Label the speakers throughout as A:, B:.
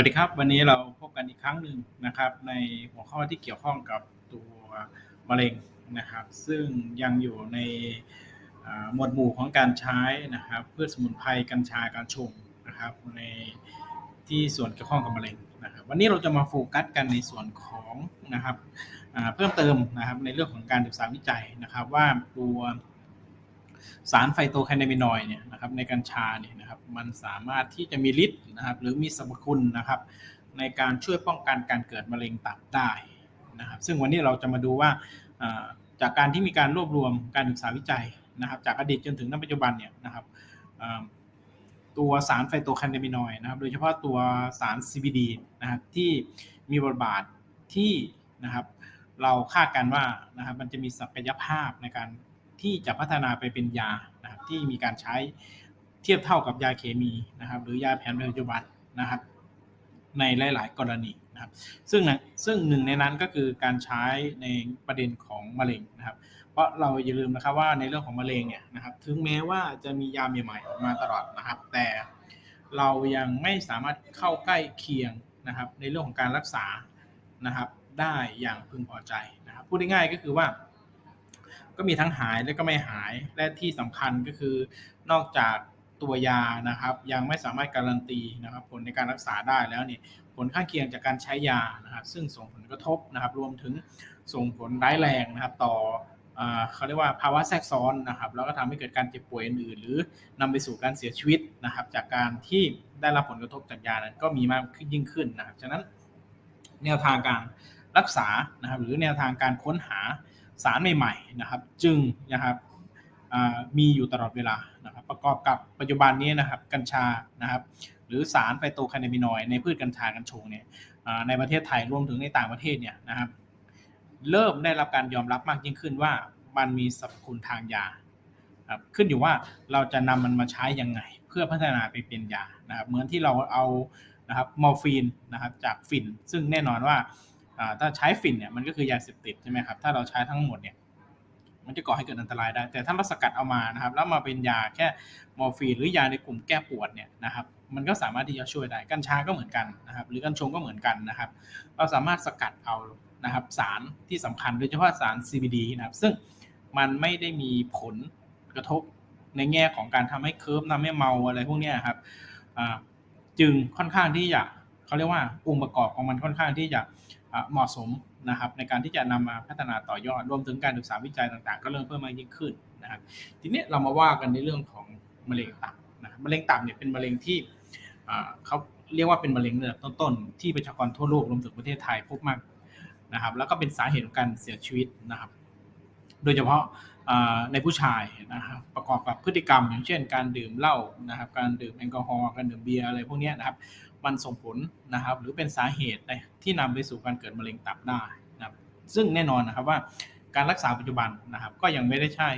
A: วัสดีครับ วันนี้เราพบกันอีกครั้งหนึ่งนะครับ ในหัวข้อที่เกี่ยวข้องกับตัวมะเร็งนะครับ ซึ่งยังอยู่ในหมวดหมู่ของการใช้นะครับพืชสมุนไพรกัญชาการชงนะครับ ในที่ส่วนเกี่ยวข้องกับมะเร็งนะครับ วันนี้เราจะมาโฟกัสกันในส่วนของนะครับเพิ่มเติมนะครับในเรื่องของการศึกษาวิจัยนะครับ ว่าตัว สารไฟโตแคนาบินอย์เนี่ยนะครับในกัญชาเนี่ยนะครับมันสามารถที่จะมีฤทธิ์นะครับหรือมีสรรพคุณนะครับในการช่วยป้องกันการเกิดมะเร็งตับได้นะครับซึ่งวันนี้เราจะมาดูว่าจากการที่มีการรวบรวมการศึกษาวิจัยนะครับจากอดีตจนถึงณปัจจุบันเนี่ยนะครับตัวสารไฟโตแคนาบินอย์นะครับโดยเฉพาะตัวสาร CBD นะครับที่มีบทบาทที่นะครับเราคาดกันว่านะครับมันจะมีศักยภาพในการ ที่จะพัฒนาไปเป็นยานะครับที่มีการใช้เทียบเท่ากับยาเคมีนะครับหรือยาแผนปัจจุบันนะครับในหลาย ๆ กรณีนะครับซึ่งนะซึ่งหนึ่งในนั้นก็คือการใช้ในประเด็นของมะเร็งนะครับ เพราะเราอย่าลืมนะครับว่าในเรื่องของมะเร็งเนี่ยนะครับถึงแม้ว่าจะมียาใหม่ๆมาตลอดนะครับ แต่เรายังไม่สามารถเข้าใกล้เคียงนะครับ ในเรื่องของการรักษานะครับ ได้อย่างพึงพอใจนะครับ พูดง่ายๆก็คือว่า ก็มีทั้งหายและก็ไม่หายและที่สำคัญก็คือนอกจากตัวยานะครับ ยังไม่สามารถการันตีนะครับ ผลในการรักษาได้แล้วเนี่ยผลข้างเคียงจากการใช้ยานะครับ ซึ่งส่งผลกระทบนะครับ รวมถึงส่งผลร้ายแรงนะครับ ต่ออ่าเขาเรียกว่าภาวะแทรกซ้อนนะครับ แล้วก็ทำให้เกิดการเจ็บป่วยอื่นๆหรือนำไปสู่การเสียชีวิตนะครับ จากการที่ได้รับผลกระทบจากยานั้นก็มีมากขึ้นยิ่งขึ้นนะครับฉะนั้นแนวทางการรักษานะครับ หรือแนวทางการค้นหา สารใหม่ๆนะครับ จึงนะครับมีอยู่ตลอดเวลานะครับ ประกอบกับปัจจุบันนี้นะครับกัญชานะครับ หรือสารไฟโตแคนาบินอยในพืชกัญชากัญชงเนี่ยในประเทศไทยรวมถึงในต่างประเทศเนี่ยนะครับ เริ่มได้รับการยอมรับมากยิ่งขึ้นว่ามันมีสรรพคุณทางยาครับขึ้นอยู่ว่าเราจะนำมันมาใช้ยังไง เพื่อพัฒนาไปเป็นยานะครับ เหมือนที่เราเอานะครับมอร์ฟีนนะครับจากฝิ่นซึ่งแน่นอนว่า ถ้าใช้ฝิ่นเนี่ยมันก็คือยาเสพติดใช่ไหมครับถ้าเราใช้ทั้งหมดเนี่ยมันจะก่อให้เกิดอันตรายได้ แต่ถ้าเราสกัดเอามานะครับ แล้วมาเป็นยาแค่มอร์ฟีนหรือยาในกลุ่มแก้ปวดเนี่ยนะครับ มันก็สามารถที่จะช่วยได้ กัญชาก็เหมือนกันนะครับ หรือกัญชงก็เหมือนกันนะครับ เราสามารถสกัดเอานะครับสารที่สำคัญโดยเฉพาะสาร CBD นะครับ ซึ่งมันไม่ได้มีผลกระทบในแง่ของการทำให้เคิร์ฟทำให้เมาอะไรพวกนี้ครับจึงค่อนข้างที่จะเขาเรียกว่าองค์ประกอบของมันค่อนข้างที่จะ เหมาะสมนะครับในการที่จะนำมาพัฒนาต่อยอดรวมถึงการศึกษาวิจัยต่างๆ ก็เริ่มเพิ่มมากยิ่งขึ้นนะครับทีนี้เรามาว่ากันในเรื่องของมะเร็งตับนะครับมะเร็งตับเนี่ยเป็นมะเร็งที่เขาเรียกว่าเป็นมะเร็งระดับต้นๆที่ประชากรทั่วโลกรวมถึงประเทศไทยพบมากนะครับแล้วก็เป็นสาเหตุของการเสียชีวิตนะครับ โดยเฉพาะในผู้ชายนะครับประกอบกับพฤติกรรมอย่างเช่น การดื่มเหล้านะครับการดื่มแอลกอฮอล์การดื่มเบียร์อะไรพวกนี้นะครับ มันส่งผลนะครับ หรือเป็นสาเหตุที่นำไปสู่การเกิดมะเร็งตับได้นะครับ ซึ่งแน่นอนนะครับว่าการรักษาปัจจุบันนะครับ ก็ยังไม่ได้ใช่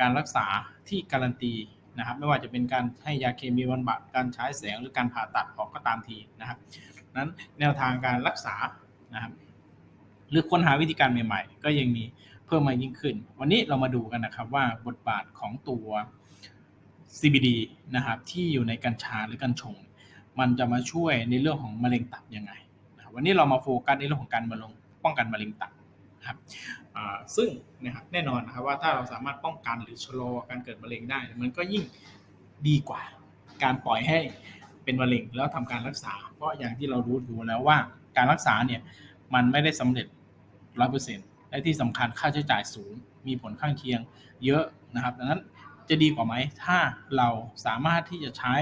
A: การรักษาที่การันตีนะครับ ไม่ว่าจะเป็นการให้ยาเคมีบำบัดการใช้แสงหรือการผ่าตัดออกก็ตามทีนะครับ นั้นแนวทางการรักษานะครับหรือค้นหาวิธีการใหม่ๆ ก็ยังมีเพิ่มมายิ่งขึ้น วันนี้เรามาดูกันนะครับว่าบทบาทของตัว CBD นะครับที่อยู่ในกัญชาหรือกัญชง มันจะมาช่วยในเรื่องของมะเร็งตับยังไงวันนี้เรามาโฟกัสในเรื่องของการมะเร็งป้องกันมะเร็งตับนะครับซึ่งนะครับแน่นอนนะครับว่าถ้าเราสามารถป้องกันหรือชะลอการเกิดมะเร็งได้ มันก็ยิ่งดีกว่าการปล่อยให้เป็นมะเร็งแล้วทำการรักษา เพราะอย่างที่เรารู้อยู่แล้วว่าการรักษาเนี่ยมันไม่ได้สำเร็จร้อยเปอร์เซ็นต์และที่สำคัญค่าใช้จ่ายสูง มีผลข้างเคียงเยอะนะครับ ดังนั้นจะดีกว่าไหมถ้าเราสามารถที่จะใช้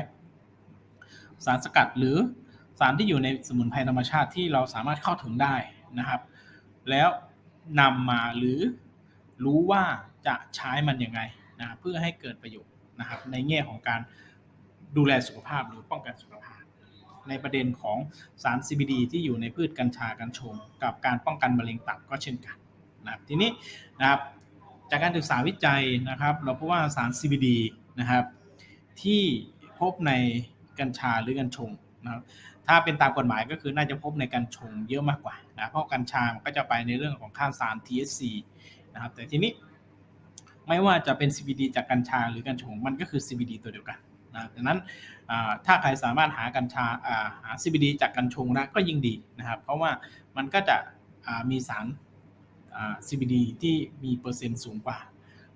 A: สารสกัดหรือสารที่อยู่ในสมุนไพรธรรมชาติที่เราสามารถเข้าถึงได้นะครับ แล้วนำมาหรือรู้ว่าจะใช้มันยังไงนะเพื่อให้เกิดประโยชน์นะครับในแง่ของการดูแลสุขภาพหรือป้องกันสุขภาพ ในประเด็นของสาร CBD ที่อยู่ในพืชกัญชากัญชง กับการป้องกันมะเร็งตับก็เช่นกันนะครับทีนี้นะครับจากการศึกษาวิจัยนะครับ เราพบว่าสาร CBD นะครับที่พบใน กัญชาหรือกัญชงนะครับถ้าเป็นตามกฎหมายก็คือน่าจะพบในกัญชงเยอะมากกว่านะเพราะกัญชามันก็จะไปในเรื่องของค่าสาร THC นะครับแต่ทีนี้ไม่ว่าจะเป็น CBD จากกัญชาหรือกัญชงมันก็คือ CBD ตัวเดียวกันนะดังนั้นถ้าใครสามารถหากัญชาหา CBD จากกัญชงได้ก็ยิ่งดีนะครับ เพราะว่ามันก็จะมีสาร CBD ที่มีเปอร์เซ็นต์สูงกว่า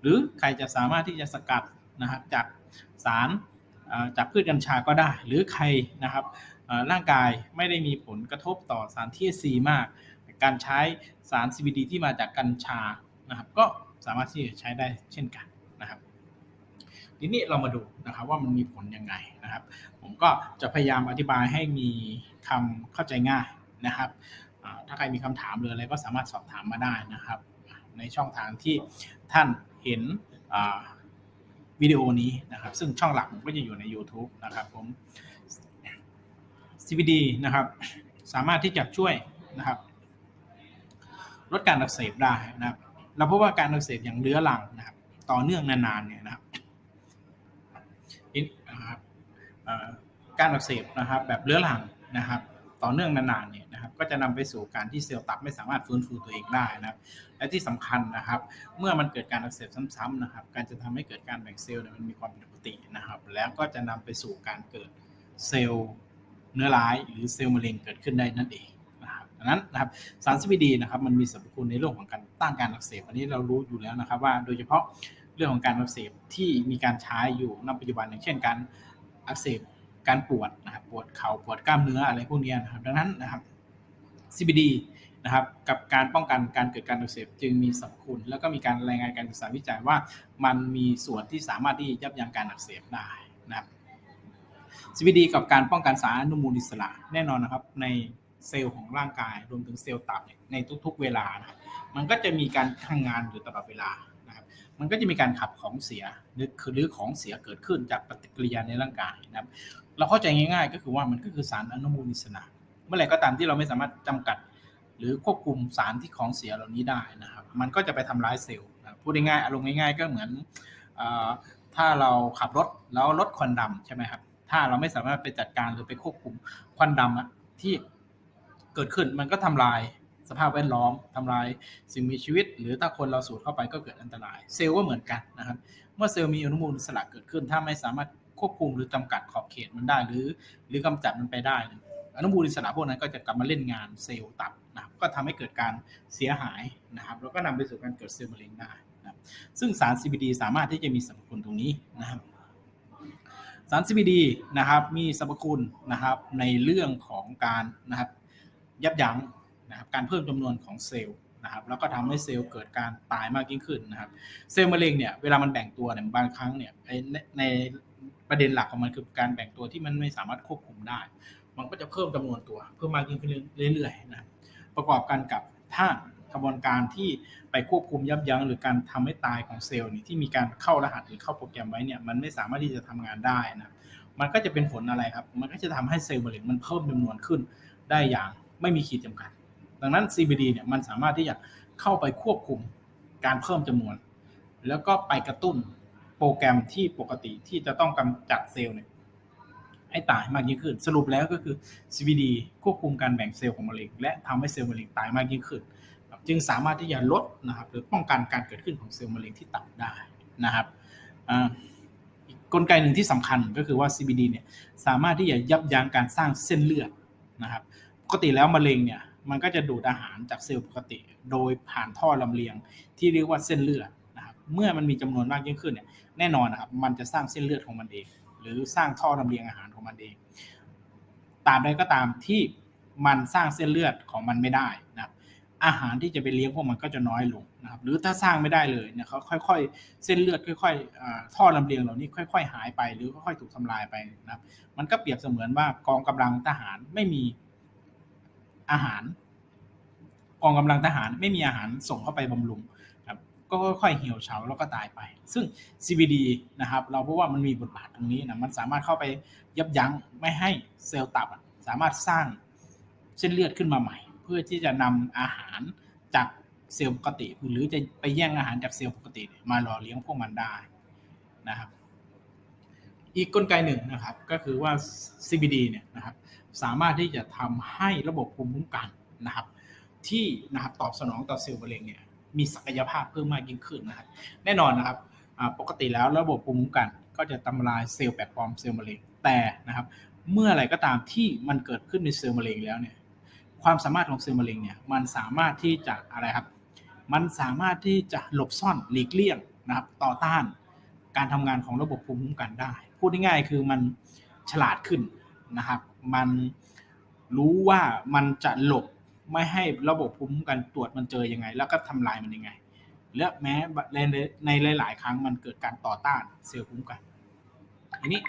A: หรือใครจะสามารถที่จะสกัดนะครับจากสาร จากพืชกัญชาก็ได้ หรือใครนะครับร่างกายไม่ได้มีผลกระทบต่อสาร THC มาก การใช้สาร CBD ที่มาจากกัญชานะครับ ก็สามารถที่จะใช้ได้เช่นกันนะครับ ทีนี้เรามาดูนะครับว่ามันมีผลยังไงนะครับ ผมก็จะพยายามอธิบายให้มีคำเข้าใจง่ายนะครับถ้าใครมีคำถามหรืออะไรก็สามารถสอบถามมาได้นะครับ ในช่องทางที่ท่านเห็นอ่า วิดีโอนี้นะครับ ซึ่งช่องหลักผมก็จะอยู่ใน YouTube นะครับผม CBD นะครับ สามารถที่จะช่วยนะครับ ลดการอักเสบได้นะครับ เราพบว่าการอักเสบอย่างเรื้อรังนะครับ ต่อเนื่องนานๆเนี่ยนะครับการอักเสบนะครับ แบบเรื้อรังนะครับ ต่อเนื่องนานๆเนี่ย นะครับก็จะนำไปสู่การที่เซลล์ตับไม่สามารถฟื้นฟูตัวเองได้นะครับ และที่สำคัญนะครับ เมื่อมันเกิดการอักเสบซ้ำๆนะครับ การจะทำให้เกิดการแบ่งเซลล์เนี่ยมันมีความผิดปกตินะครับ แล้วก็จะนำไปสู่การเกิดเซลล์เนื้อร้ายหรือเซลล์มะเร็งเกิดขึ้นได้นั่นเองนะครับดังนั้นนะครับสาร CBD นะครับมันมีสรรพคุณในเรื่องของการต้านการอักเสบอันนี้เรารู้อยู่แล้วนะครับ ว่าโดยเฉพาะเรื่องของการอักเสบที่มีการใช้อยู่ณปัจจุบันอย่างเช่น การอักเสบการปวดนะครับปวดเข่าปวดกล้ามเนื้ออะไรพวกนี้นะครับ ดังนั้นนะครับ CBD นะครับกับการป้องกันการเกิดการอักเสบจึงมีสรรพคุณ แล้วก็มีการรายงานการศึกษาวิจัยว่า มันมีส่วนที่สามารถที่ยับยั้งการอักเสบได้นะครับ CBD กับการป้องกันสารอนุมูลอิสระแน่นอนนะครับในเซลล์ของร่างกายรวมถึงเซลล์ตับเนี่ยในทุกๆเวลานะมันก็จะมีการทำงานอยู่ตลอดเวลานะครับ มันก็จะมีการขับของเสียหรือหรือของเสียเกิดขึ้นจากปฏิกิริยาในร่างกายนะครับ เราเข้าใจง่ายๆ ก็คือว่ามันก็คือสารอนุมูลอิสระ มื่อไหร่ก็ตามที่เราไม่สามารถจำกัด หรือควบคุมสารที่ของเสียเหล่านี้ได้นะครับมันก็จะไปทำร้ายเซลล์พูดง่ายๆอารมณ์ง่ายๆ ก็เหมือนอถ้าเราขับรถแล้วรถควันดำใช่ไหมครับถ้าเราไม่สามารถไปจัดการหรือไปควบคุมควันดำที่เกิดขึ้นมันก็ทำลายสภาพแวดล้อมทำลายสิ่งมีชีวิต หรือถ้าคนเราสูดเข้าไปก็เกิดอันตราย เซลล์ก็เหมือนกันนะครับ เมื่อเซลล์มีอนุมูลอิสระเกิดขึ้น ถ้าไม่สามารถควบคุมหรือจำกัดขอบเขตมันได้หรือ หรือกำจัดมันไปได้ อนุมูลอิสระพวกนั้นก็จะกลับมาเล่นงานเซลล์ตับนะครับก็ทำให้เกิดการเสียหายนะครับแล้วก็นำไปสู่การเกิดเซลล์มะเร็งได้นะครับซึ่งสาร CBD สามารถที่จะมีสรรพคุณตรงนี้นะครับสาร CBD นะครับมีสรรพคุณนะครับในเรื่องของการนะครับยับยั้งนะครับการเพิ่มจำนวนของเซลล์นะครับแล้วก็ทำให้เซลล์เกิดการตายมากยิ่งขึ้นนะครับเซลล์มะเร็งเนี่ยเวลามันแบ่งตัวเนี่ยบางครั้งเนี่ยในในประเด็นหลักของมันคือการแบ่งตัวที่มันไม่สามารถควบคุมได้ มันก็จะเพิ่มจำนวนตัว เพิ่มมากยิ่งขึ้นเรื่อยๆนะประกอบกันกับถ้ากระบวนการที่ไปควบคุมยับยั้งหรือการทำให้ตายของเซลล์นี่ที่มีการเข้ารหัสหรือเข้าโปรแกรมไว้เนี่ยมันไม่สามารถที่จะทำงานได้นะมันก็จะเป็นผลอะไรครับ มันก็จะทำให้เซลล์มะเร็งมันเพิ่มจำนวนขึ้นได้อย่างไม่มีขีดจำกัด ดังนั้น CBD เนี่ยมันสามารถที่จะเข้าไปควบคุมการเพิ่มจำนวน แล้วก็ไปกระตุ้นโปรแกรมที่ปกติที่จะต้องกำจัดเซลล์เนี่ย ให้ตายมากยิ่งขึ้น สรุปแล้วก็คือ CBD ควบคุมการแบ่งเซลล์ของมะเร็งและทำให้เซลล์มะเร็งตายมากยิ่งขึ้น จึงสามารถที่จะลดนะครับหรือป้องกันการเกิดขึ้นของเซลล์มะเร็งที่ตับได้นะครับอีกกลไกหนึ่งที่สำคัญก็คือว่า CBD เนี่ยสามารถที่จะยับยั้งการสร้างเส้นเลือดนะครับปกติแล้วมะเร็งเนี่ยมันก็จะดูดอาหารจากเซลล์ปกติ โดยผ่านท่อลำเลียงที่เรียกว่าเส้นเลือดนะครับเมื่อมันมีจำนวนมากยิ่งขึ้นเนี่ยแน่นอนนะครับมันจะสร้างเส้นเลือดของมันเอง หรือสร้างท่อลำเลียงอาหารของมันเองตามใดก็ตามที่มันสร้างเส้นเลือดของมันไม่ได้นะครับอาหารที่จะไปเลี้ยงพวกมันก็จะน้อยลงนะครับ หรือถ้าสร้างไม่ได้เลยเนี่ยเขาค่อย ๆ เส้นเลือดค่อยๆท่อลำเลียงเหล่านี้ค่อย ๆ หายไปหรือค่อยๆถูกทำลายไปนะครับ มันก็เปรียบเสมือนว่ากองกำลังทหารไม่มีอาหาร กองกำลังทหารไม่มีอาหารส่งเข้าไปบำรุงครับ ก็ค่อยๆเหี่ยวเฉาแล้วก็ตายไป ซึ่ง CBD นะครับ เราพบว่ามันมีบทบาทตรงนี้นะมันสามารถเข้าไปยับยั้งไม่ให้เซลล์ตับสามารถสร้างเส้นเลือดขึ้นมาใหม่ เพื่อที่จะนำอาหารจากเซลล์ปกติ หรือจะไปแย่งอาหารจากเซลล์ปกติมาหล่อเลี้ยงพวกมันได้นะครับ อีกกลไกหนึ่งนะครับ ก็คือว่า CBD เนี่ยนะครับ สามารถที่จะทำให้ระบบภูมิคุ้มกันนะครับ ที่นะครับตอบสนองต่อเซลล์มะเร็งเนี่ย มีศักยภาพเพิ่มมากยิ่งขึ้นนะครับแน่นอนนะครับปกติแล้วระบบภูมิคุ้มกัน ก็จะทำลายเซลล์แปลกปลอมเซลล์มะเร็งแต่นะครับ เมื่ออะไรก็ตามที่มันเกิดขึ้นในเซลล์มะเร็งแล้วเนี่ยความสามารถของเซลล์มะเร็งเนี่ยมันสามารถที่จะอะไรครับ มันสามารถที่จะหลบซ่อนหลีกเลี่ยงนะครับ ต่อต้านการทำงานของระบบภูมิคุ้มกันได้ พูดง่ายๆคือมันฉลาดขึ้นนะครับ มันรู้ว่ามันจะหลบ ไม่ให้ระบบภูมิคุ้มกันตรวจมันเจอยังไง แล้วก็ทำลายมันยังไง และแม้ในหลาย ๆ ครั้งมันเกิดการต่อต้านเซลล์ภูมิคุ้มกันอันนี้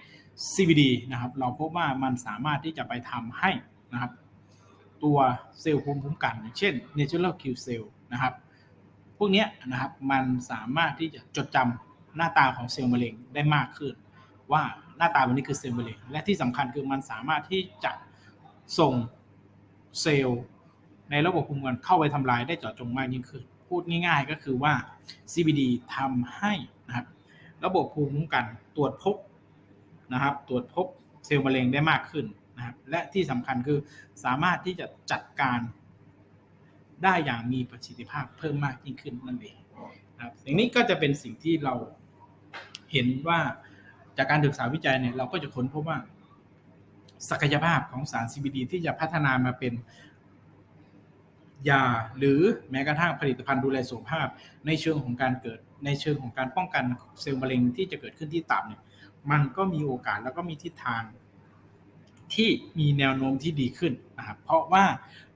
A: CBD นะครับ เราพบว่ามันสามารถที่จะไปทำให้นะครับ ตัวเซลล์ภูมิคุ้มกันอย่างเช่น natural kill cell นะครับ พวกนี้นะครับมันสามารถที่จะจดจำหน้าตาของเซลล์มะเร็งได้มากขึ้น ว่าหน้าตาวันนี้คือเซลล์มะเร็งและที่สำคัญคือมันสามารถที่จะส่งเซลล์ ในระบบภูมิคุ้มกันเข้าไปทำลายได้เจาะจงมากยิ่งขึ้น พูดง่าย ๆ ก็คือว่า CBD ทำให้นะครับ ระบบภูมิคุ้มกันตรวจพบนะครับ ตรวจพบเซลล์มะเร็งได้มากขึ้นนะครับ และที่สำคัญคือสามารถที่จะจัดการได้อย่างมีประสิทธิภาพเพิ่มมากยิ่งขึ้นนั่นเองนะครับอย่างนี้ก็จะเป็นสิ่งที่เราเห็นว่าจากการศึกษาวิจัยเนี่ยเราก็จะค้นพบว่า ศักยภาพของสาร CBD ที่จะพัฒนามาเป็น ยาหรือแม้กระทั่งผลิตภัณฑ์ดูแลสุขภาพ ในเชิงของการเกิดในเชิงของการป้องกันเซลล์มะเร็งที่จะเกิดขึ้นที่ตับเนี่ยมันก็มีโอกาสแล้วก็มีทิศทางที่มีแนวโน้มที่ดีขึ้นนะครับเพราะว่า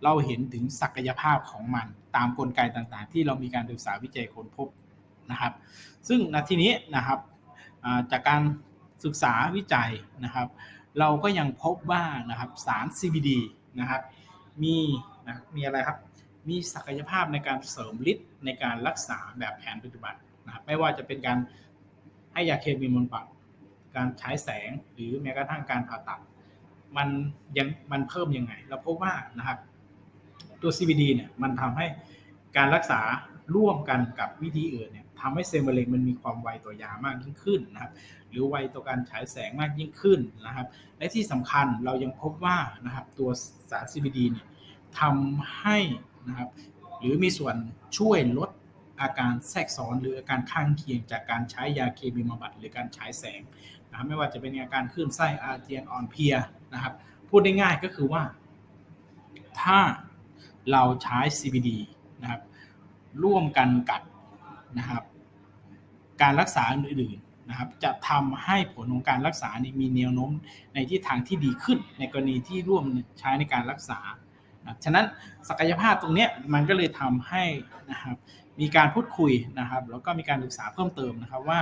A: เราเห็นถึงศักยภาพของมันตามกลไกต่างๆ ที่เรามีการศึกษาวิจัยค้นพบนะครับ ซึ่งณที่นี้นะครับจากการศึกษาวิจัยนะครับ เราก็ยังพบว่านะครับสาร CBD นะครับมี นะมีอะไรครับ มีศักยภาพในการเสริมฤทธิ์ในการรักษาแบบแผนปัจจุบันนะครับไม่ว่าจะเป็นการให้ยาเคมีบำบัดการใช้แสงหรือแม้กระทั่งการผ่าตัด มันยังมันเพิ่มยังไง เราพบว่านะครับตัว CBD เนี่ยมันทำให้การรักษาร่วมกันกับวิธีอื่นเนี่ยทำให้เซลล์มะเร็งมันมีความไวต่อยามากยิ่งขึ้นนะครับ หรือไวต่อการฉายแสงมากยิ่งขึ้นนะครับ และที่สำคัญเรายังพบว่านะครับตัวสาร CBD เนี่ย ทำให้นะครับหรือมีส่วนช่วยลดอาการแทรกซ้อนหรืออาการข้างเคียงจากการใช้ยาเคมีบำบัดหรือการฉายแสงนะครับไม่ว่าจะเป็นอาการคลื่นไส้อาเจียนอ่อนเพลียนะครับ พูดได้ง่ายก็คือว่า ถ้าเราใช้ CBD นะครับ ร่วมกันกับนะครับ การรักษาอื่นๆนะครับ จะทำให้ผลของการรักษานี่มีแนวโน้มในทิศทางที่ดีขึ้น ในกรณีที่ร่วมใช้ในการรักษา ฉะนั้นศักยภาพตรงนี้มันก็เลยทำให้นะครับมีการพูดคุยนะครับ แล้วก็มีการศึกษาเพิ่มเติมนะครับว่า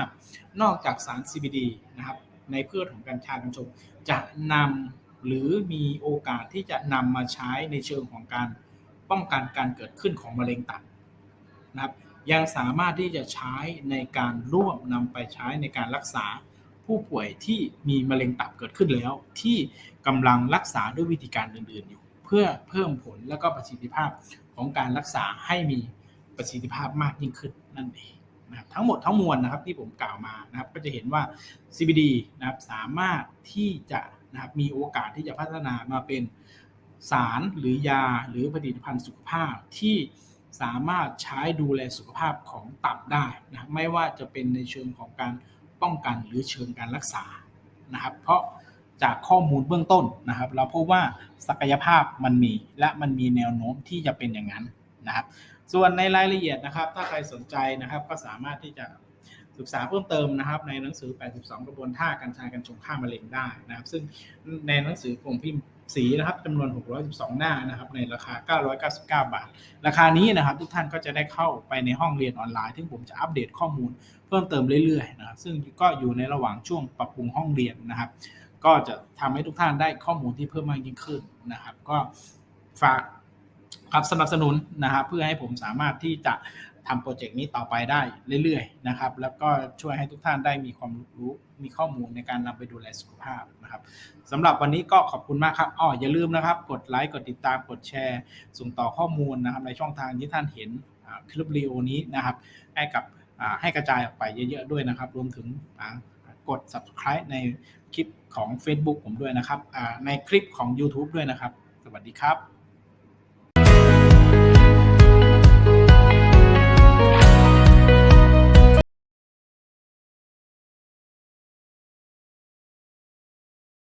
A: นอกจากสาร CBD นะครับในพืชของกัญชากัญชงจะนำหรือมีโอกาสที่จะนำมาใช้ในเชิงของการป้องกันการเกิดขึ้นของมะเร็งตับนะครับยังสามารถที่จะใช้ในการร่วมนำไปใช้ในการรักษาผู้ป่วยที่มีมะเร็งตับเกิดขึ้นแล้ว ที่กำลังรักษาด้วยวิธีการอื่นๆอยู่ เพื่อเพิ่มผลและก็ประสิทธิภาพของการรักษาให้มีประสิทธิภาพมากยิ่งขึ้นนั่นเองนะครับทั้งหมดทั้งมวลนะครับที่ผมกล่าวมานะครับก็จะเห็นว่า CBD นะครับสามารถที่จะนะครับมีโอกาสที่จะพัฒนามาเป็นสารหรือยาหรือผลิตภัณฑ์สุขภาพที่สามารถใช้ดูแลสุขภาพของตับได้นะไม่ว่าจะเป็นในเชิงของการป้องกันหรือเชิงการรักษานะครับ เพราะ จากข้อมูลเบื้องต้นนะครับ เราพบว่าศักยภาพมันมี และมันมีแนวโน้มที่จะเป็นอย่างนั้นนะครับ ส่วนในรายละเอียดนะครับ ถ้าใครสนใจนะครับก็สามารถที่จะศึกษาเพิ่มเติมนะครับ ในหนังสือ 82 กระบวนท่ากัญชากัญชงฆ่ามะเร็งได้นะครับ ซึ่งในหนังสือกลุ่มพิมพ์สีนะครับจำนวน 612 หน้านะครับ ในราคา 999 บาท ราคานี้นะครับ ทุกท่านก็จะได้เข้าไปในห้องเรียนออนไลน์ที่ผมจะอัปเดตข้อมูลเพิ่มเติมเรื่อยๆนะครับ ซึ่งก็อยู่ในระหว่างช่วงปรับปรุงห้องเรียนนะครับ ก็จะทำให้ทุกท่านได้ข้อมูลที่เพิ่มมากยิ่งขึ้นนะครับ ก็ฝากครับสนับสนุนนะครับเพื่อให้ผมสามารถที่จะทำโปรเจกต์นี้ต่อไปได้เรื่อยๆนะครับ แล้วก็ช่วยให้ทุกท่านได้มีความรู้มีข้อมูลในการนำไปดูแลสุขภาพนะครับสำหรับวันนี้ก็ขอบคุณมากครับอ๋ออย่าลืมนะครับ กดไลค์กดติดตามกดแชร์ ส่งต่อข้อมูลนะครับในช่องทางที่ท่านเห็นคลิปวิดีโอนี้นะครับ ให้กับให้กระจายออกไปเยอะๆด้วยนะครับ รวมถึงกด subscribe ในคลิป ของ Facebook ผมด้วยนะครับในคลิปของ YouTube ด้วยนะครับ สวัสดีครับ